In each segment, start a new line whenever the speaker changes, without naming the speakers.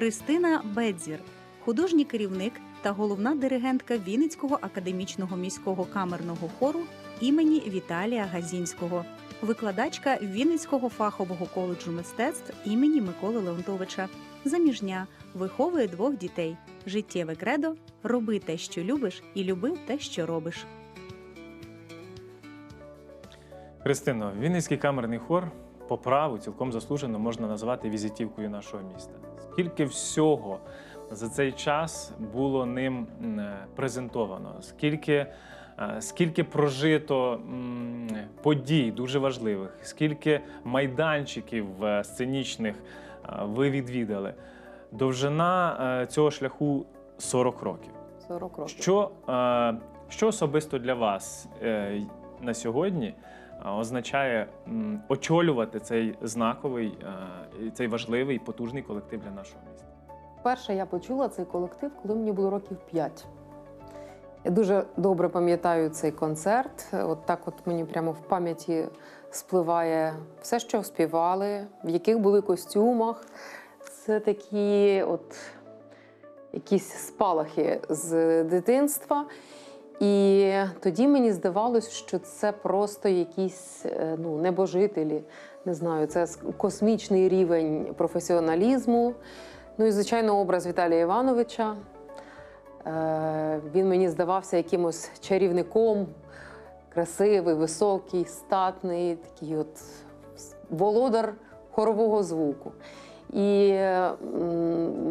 Христина Бедзір, художній керівник та головна диригентка Вінницького академічного міського камерного хору імені Віталія Газінського, викладачка Вінницького фахового коледжу мистецтв імені Миколи Леонтовича, заміжня, виховує двох дітей. Життєве кредо роби те, що любиш, і люби те, що робиш.
Христино, Вінницький камерний хор по праву цілком заслужено можна назвати візитівкою нашого міста. Скільки всього за цей час було ним е, презентовано, скільки, е, скільки прожито подій дуже важливих, скільки майданчиків е, сценічних ви відвідали. Довжина цього шляху 40 років.
40 років.
Що, що особисто для вас на сьогодні означає очолювати цей знаковий, е, цей важливий, потужний колектив для нашого міста?
Перше я почула цей колектив, коли мені було років 5. Я дуже добре пам'ятаю цей концерт. От так от мені прямо в пам'яті спливає все, що співали, в яких були костюмах. Це такі от якісь спалахи з дитинства. І тоді мені здавалось, що це просто якісь е, ну, небожителі. Не знаю, це космічний рівень професіоналізму. Ну і, звичайно, образ Віталія Івановича. Е, Він мені здавався якимось чарівником, красивий, високий, статний, такий от володар хорового звуку. І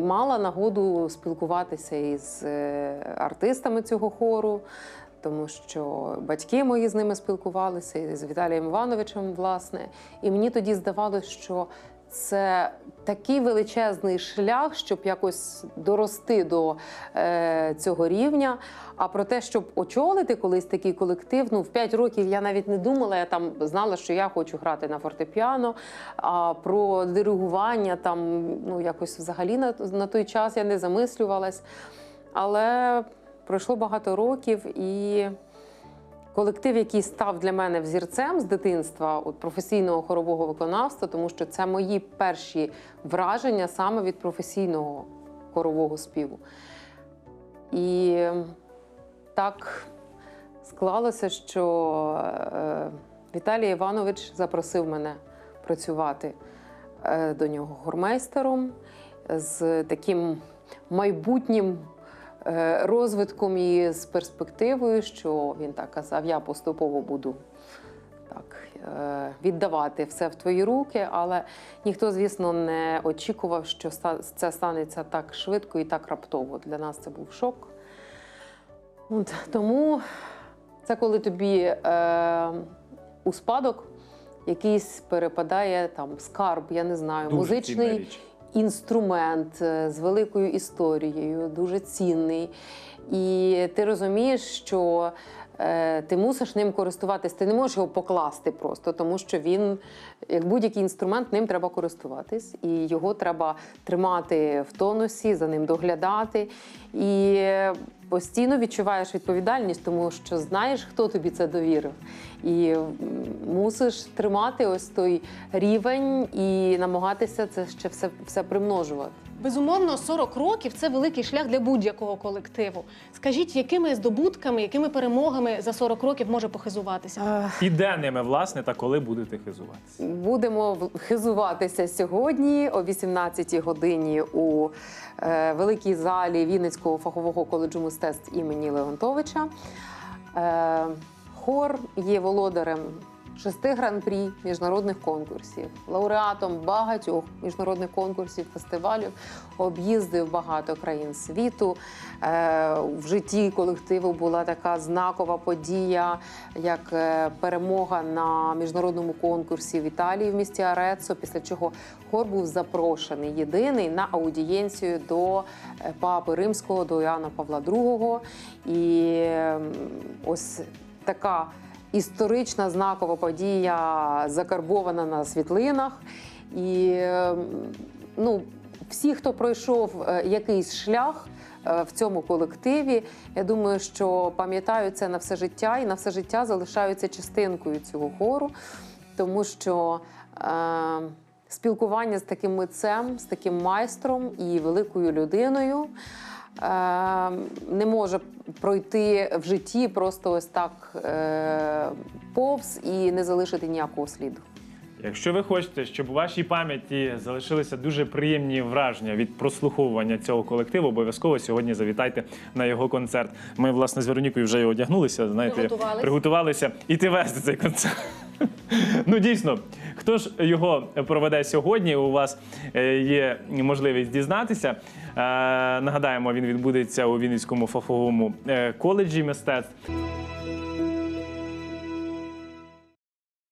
мала нагоду спілкуватися із е, артистами цього хору, тому що батьки мої з ними спілкувалися, з Віталієм Івановичем, власне. І мені тоді здавалося, що це такий величезний шлях, щоб якось дорости до е, цього рівня. А про те, щоб очолити колись такий колектив, ну в 5 років я навіть не думала. Я там знала, що я хочу грати на фортепіано. А про диригування там ну якось взагалі на, на той час я не замислювалась. Але пройшло багато років і. Колектив, який став для мене взірцем з дитинства от професійного хорового виконавства, тому що це мої перші враження саме від професійного хорового співу. І так склалося, що е, Віталій Іванович запросив мене працювати е, до нього гормейстером з таким майбутнім розвитком і з перспективою, що він так казав: я поступово буду так е, віддавати все в твої руки. Але ніхто, звісно, не очікував, що це станеться так швидко і так раптово. Для нас це був шок. От, тому це коли тобі е, у спадок якийсь перепадає там скарб, я не знаю,
Дуже
музичний. Інструмент е, з великою історією, дуже цінний. І ти розумієш, що е, ти мусиш ним користуватись. Ти не можеш його покласти просто, тому що він, як будь-який інструмент, ним треба користуватись, і його треба тримати в тонусі, за ним доглядати. І постійно відчуваєш відповідальність, тому що знаєш, хто тобі це довірив. І мусиш тримати ось той рівень і намагатися це ще все, все примножувати.
Безумовно, 40 років це великий шлях для будь-якого колективу. Скажіть, якими здобутками, якими перемогами за 40 років може похизуватися?
І де ними, власне, та коли будете хизуватися?
Будемо в- хизуватися сьогодні о 18-й годині у е, великій залі Вінницького фахового коледжу мистецтв імені Леонтовича. Е, хор є володарем шести гран-прі міжнародних конкурсів, лауреатом багатьох міжнародних конкурсів, фестивалів, об'їздив багато країн світу. Е, в житті колективу була така знакова подія, як е, перемога на міжнародному конкурсі в Італії в місті Ареццо, після чого хор був запрошений єдиний на аудієнцію до е, папи римського, до Іоанна Павла II. І ось така історична знакова подія закарбована на світлинах. І ем, ну, всі, хто пройшов е, якийсь шлях е, в цьому колективі, я думаю, що пам'ятають це на все життя і на все життя залишаються частинкою цього хору, тому що е, спілкування з таким митцем, з таким майстром і великою людиною не може пройти в житті просто ось так е, повз і не залишити ніякого сліду.
Якщо ви хочете, щоб у вашій пам'яті залишилися дуже приємні враження від прослуховування цього колективу, обов'язково сьогодні завітайте на його концерт. Ми, власне, з Веронікою вже одягнулися, знаєте,
Приготувались.
приготувалися іти вести цей концерт. Ну, дійсно, хто ж його проведе сьогодні? У вас е, є можливість дізнатися. Е, Нагадаємо, він відбудеться у Вінницькому фаховому е, коледжі мистецтв.